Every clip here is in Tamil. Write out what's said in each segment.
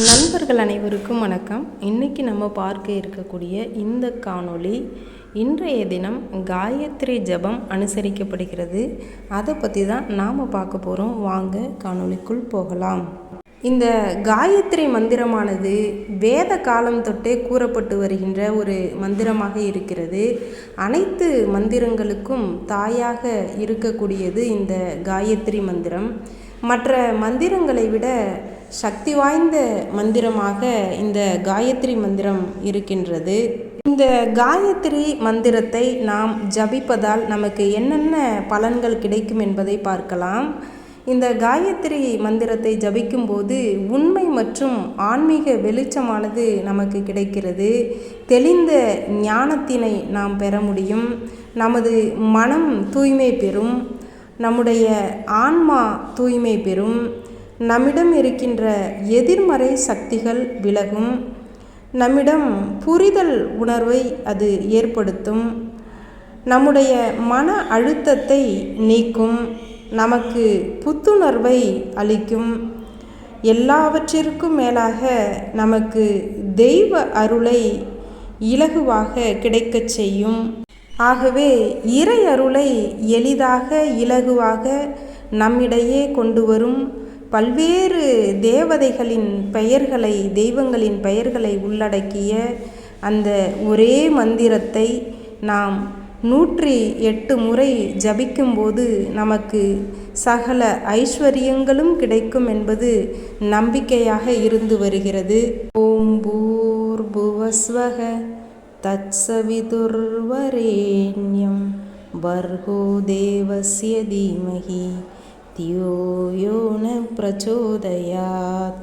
நண்பர்கள் அனைவருக்கும் வணக்கம். இன்னைக்கு நம்ம பார்க்க இருக்கக்கூடிய இந்த காணொளி இன்றைய தினம் காயத்ரி ஜெபம் அனுசரிக்கப்படுகிறது. அதை பற்றி தான் நாம் பார்க்க போகிறோம் வாங்க காணொளிக்குள் போகலாம். இந்த காயத்ரி மந்திரமானது வேத காலம் தொட்டே கூறப்பட்டு வருகின்ற ஒரு மந்திரமாக இருக்கிறது. அனைத்து மந்திரங்களுக்கும் தாயாக இருக்கக்கூடியது இந்த காயத்ரி மந்திரம். மற்ற மந்திரங்களை விட சக்தி வாய்ந்த மந்திரமாக இந்த காயத்ரி மந்திரம் இருக்கின்றது. இந்த காயத்ரி மந்திரத்தை நாம் ஜபிப்பதால் நமக்கு என்னென்ன பலன்கள் கிடைக்கும் என்பதை பார்க்கலாம். இந்த காயத்ரி மந்திரத்தை ஜபிக்கும்போது உண்மை மற்றும் ஆன்மீக வெளிச்சமானது நமக்கு கிடைக்கிறது. தெளிந்த ஞானத்தினை நாம் பெற முடியும். நமது மனம் தூய்மை பெறும். நம்முடைய ஆன்மா தூய்மை பெறும். நம்மிடம் இருக்கின்ற எதிர்மறை சக்திகள் விலகும். நம்மிடம் புரிதல் உணர்வை அது ஏற்படுத்தும். நம்முடைய மன அழுத்தத்தை நீக்கும். நமக்கு புத்துணர்வை அளிக்கும். எல்லாவற்றிற்கும் மேலாக நமக்கு தெய்வ அருளை இலகுவாக கிடைக்கச் செய்யும். ஆகவே இறை அருளை எளிதாக இலகுவாக நம்மிடையே கொண்டு வரும் பல்வேறு தேவதைகளின் பெயர்களை தெய்வங்களின் பெயர்களை உள்ளடக்கிய அந்த ஒரே மந்திரத்தை நாம் நூற்றி எட்டு முறை ஜபிக்கும்போது நமக்கு சகல ஐஸ்வர்யங்களும் கிடைக்கும் என்பது நம்பிக்கையாக இருந்து வருகிறது. ஓம் பூர்புவஸ்வக தத்சவிதுர்வரேண்யம் வர்கோ தேவசிய தீமகி தியோ யோ ந பிரச்சோதயாத்.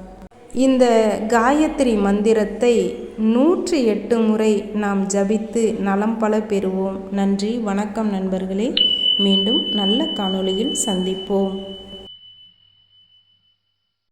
இந்த காயத்ரி மந்திரத்தை நூற்றி எட்டு முறை நாம் ஜபித்து நலம் பல பெறுவோம். நன்றி. வணக்கம் நண்பர்களே. மீண்டும் நல்ல காணொளியில் சந்திப்போம்.